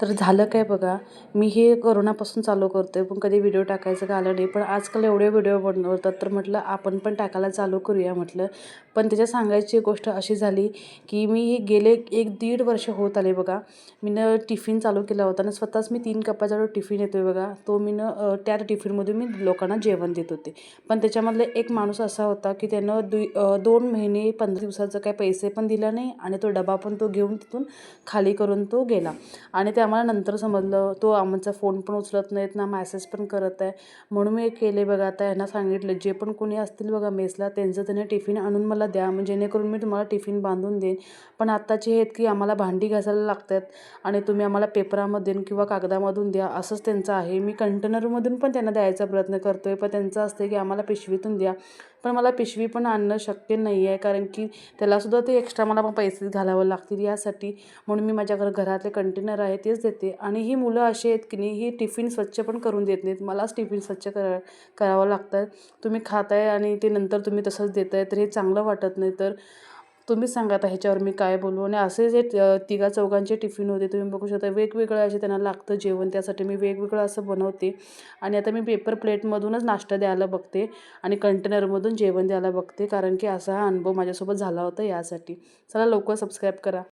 तर झालं काय बघा? मी हे कोरोनापासून चालू करतो आहे पण कधी व्हिडिओ टाकायचं का आलं नाही. पण आजकाल एवढे व्हिडिओ बनवतात तर म्हटलं आपण पण टाकायला चालू करूया म्हटलं. पण त्याच्या सांगायची गोष्ट अशी झाली की मी हे गेले एक दीड वर्ष होत आले बघा. मी न टिफिन चालू केला होता आणि स्वतःच मी तीन कपाचा जो टिफिन येतो आहे बघा तो मी न त्या टिफिनमधून मी लोकांना जेवण देत होते. पण त्याच्यामधले एक माणूस असा होता की त्यानं दुई दोन महिने पंधरा दिवसाचं काय पैसे पण दिला नाही आणि तो डबा पण तो घेऊन तिथून खाली करून तो गेला. आणि त्या आम्हाला नंतर समजलं तो आमचा फोन पण उचलत नाहीत ना मॅसेज पण करत आहे. म्हणून मी केले बघा आता यांना सांगितलं जे पण कोणी असतील बघा मेसला त्यांचं त्यांनी टिफिन आणून मला द्या म्हणजे जेणेकरून मी तुम्हाला टिफिन बांधून देईन. पण आत्ताचे हे आहेत की आम्हाला भांडी घासायला लागतात आणि तुम्ही आम्हाला पेपरामधून किंवा कागदामधून द्या असंच त्यांचं आहे. मी कंटेनरमधून पण त्यांना द्यायचा प्रयत्न करतो आहे पण त्यांचं असतं की आम्हाला पिशवीतून द्या. पण मला पिशवी पण आणणं शक्य नाही आहे कारण की त्यालासुद्धा ते एक्स्ट्रा मला पण पैसे घालावं लागतील यासाठी. म्हणून मी माझ्या घर घरातले कंटेनर आहे तेच देते. आणि ही मुलं अशी आहेत की नाही ही टिफिन स्वच्छ पण करून देत नाहीत. मलाच टिफिन स्वच्छ करा करावं लागतं तुम्ही खाताय आणि ते नंतर तुम्ही तसंच देताय तर हे चांगलं वाटत नाही. तर तुम्हीच सांगा आता ह्याच्यावर मी काय बोलू? आणि असे जे तिघा चौघांचे टिफिन होते तुम्ही बघू शकता वेगवेगळं असे त्यांना लागतं जेवण त्यासाठी मी वेगवेगळं असं बनवते. आणि आता मी पेपर प्लेटमधूनच नाश्ता द्यायला बघते आणि कंटेनरमधून जेवण द्यायला बघते कारण की असा हा अनुभव माझ्यासोबत झाला होता यासाठी. चला लवकर सबस्क्राईब करा.